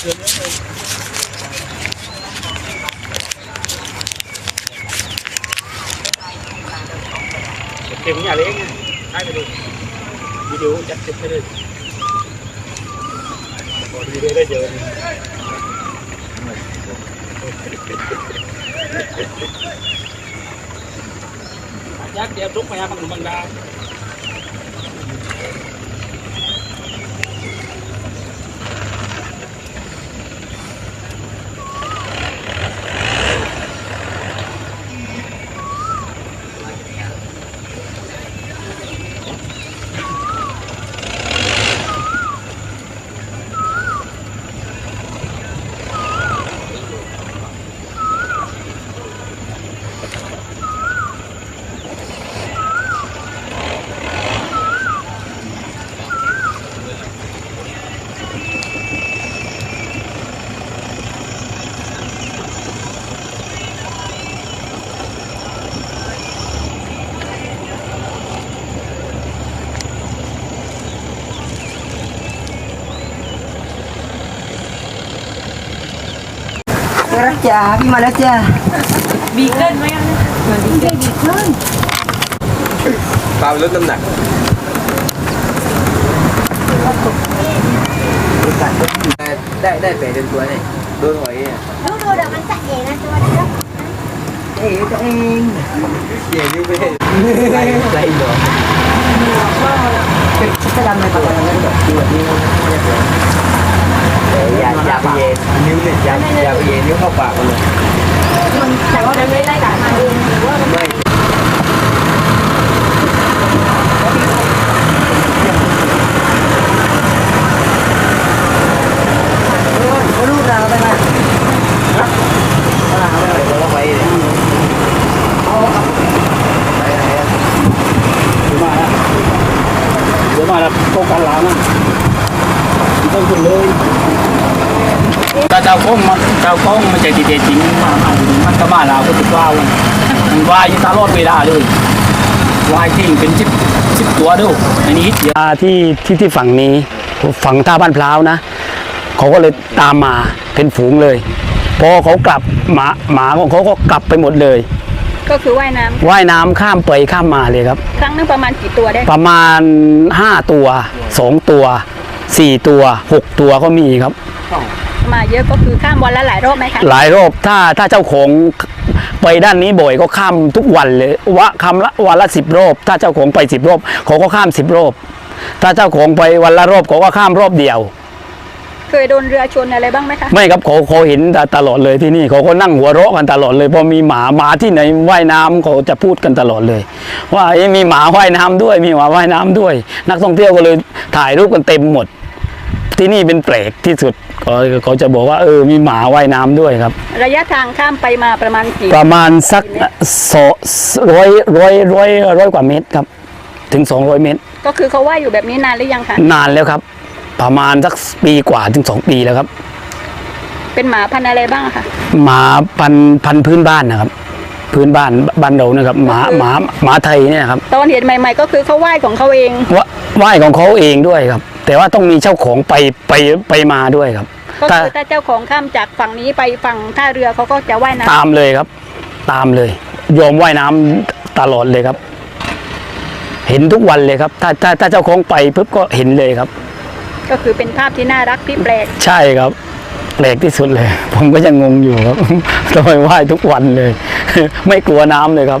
เก็บอย่างเล็กใช่ไปดูวิดีโอจัดเก็บ ไปเลยพอดีได้เยอะยักษ์เดียวทุกไปครับบางดาวมาแล้วจ้าพี่มาแล้วจ้าบีเกิลไหมอะปลาลดน้ำหนักได้ได้แปดเดือนตัวเนี่ยโดนหอยอะดูดูเดี๋ยวมันจะเองนะตัวเดียวเอ๋ตัวเองเกี่ยยุ่งไปเห็นไรไรเหรอ เป็นชิคกี้พายในตลาดนั้นแบบที่แบบนี้อย่าอย่าไปเย็นนิ้วเนี่ยอย่าอย่าไปเย็นนิ้วเข้าปากมันเลยมันแต่ว่ามันไม่ได้ด่ามาเองหรือว่ามัน ไม่รูปเราไปไหมเราไปเลย เดี๋ยวมาแล้วโครงการล้างอะ ต้องขึ้นเลยถ้าเจ้าโค้งมันเจ้าโค้งมันจะติดจริงมามันก็มาเราก็ติดว่าวันมันวายอยู่ตลอดเวลาเลยวายทิ้งเป็นสิบสิบตัวดูอันนี้เดี๋ยวอ่าที่ที่ที่ฝั่งนี้ฝั่งท่าบ้านพร้าวนะเขาก็เลยตามมาเป็นฝูงเลยพอเขากลับหมาหมาของเขาก็กลับไปหมดเลย ก็คือว่ายน้ว่ายน้ำข้ามไปข้ามมาเลยครับำครั้งนึงประมาณกี่ตัวได้ ประมาณ5ตัว2ตัว 4 ตัว 6 ตัวก็มีครับ มาเยอะก็คือข้ามวันละหลายรอบไหมคะหลายรอบถ้าถ้าเจ้าของไปด้านนี้บ่อยก็ข้ามทุกวันเลยว่าคำละวันละสิบรอบ ถ้าเจ้าของไปสิบรอบเขาก็ข้ามสิบรอบ ถ้าเจ้าของไปวันละรอบเขาก็ข้ามรอบเดียว เคยโดนเรือชนอะไรบ้างไหมคะ ไม่ครับเขาเขาเห็นตลอดเลยที่นี่เขาก็นั่งหัวเราะกันตลอดเลยพอมีหมาหมาที่ไหนว่ายน้ำเขาจะพูดกันตลอดเลย ว่าเอ๊ะมีหมาว่ายน้ำด้วย มีหมาว่ายน้ำด้วย นักท่องเที่ยวก็เลยถ่ายรูปกันเต็มหมด ที่นี่เป็นแปลกที่สุดเขาเขาจะบอกว่าเออมีหมาว่ายน้ำด้วยครับ ระยะทางข้ามไปมาประมาณกี่ประมาณสักสอร้อยร้อยร้อยร้อยกว่าเมตรครับ ถึง200เมตร ก็คือเขาว่ายอยู่แบบนี้นานหรือยังคะนานแล้วครับ ประมาณสักปีกว่าถึง2ปีแล้วครับ เป็นหมาพันธุ์อะไรบ้างอะคะหมาพันธุ์พันธุ์พื้นบ้านนะครับพื้นบ้านบ้านเรานะครับหมาหมาหมาไทยเนี่ยครับ ตอนเห็นใหม่ ๆ ก็คือเขาว่ายของเขาเองว่าไหว้ของเขาเองด้วยครับ แต่ว่าต้องมีเจ้าของไปไปไปมาด้วยครับ ก็ถ้าคือถ้าเจ้าของข้ามจากฝั่งนี้ไปฝั่งท่าเรือเขาก็จะว่ายน้ตามเลยครับ ตามเลย ยอมว่ายน้ำตลอดเลยครับ เห็นทุกวันเลยครับ ถ้าถ้าถ้าเจ้าของไปปุ๊บก็เห็นเลยครับำก็คือเป็นภาพที่น่ารักที่แปลก ใช่ครับแปลกที่สุดเลย ผมก็ยังงงอยู่ครับ ทำไมว่ายทุกวันเลย ไม่กลัวน้ำเลยครับ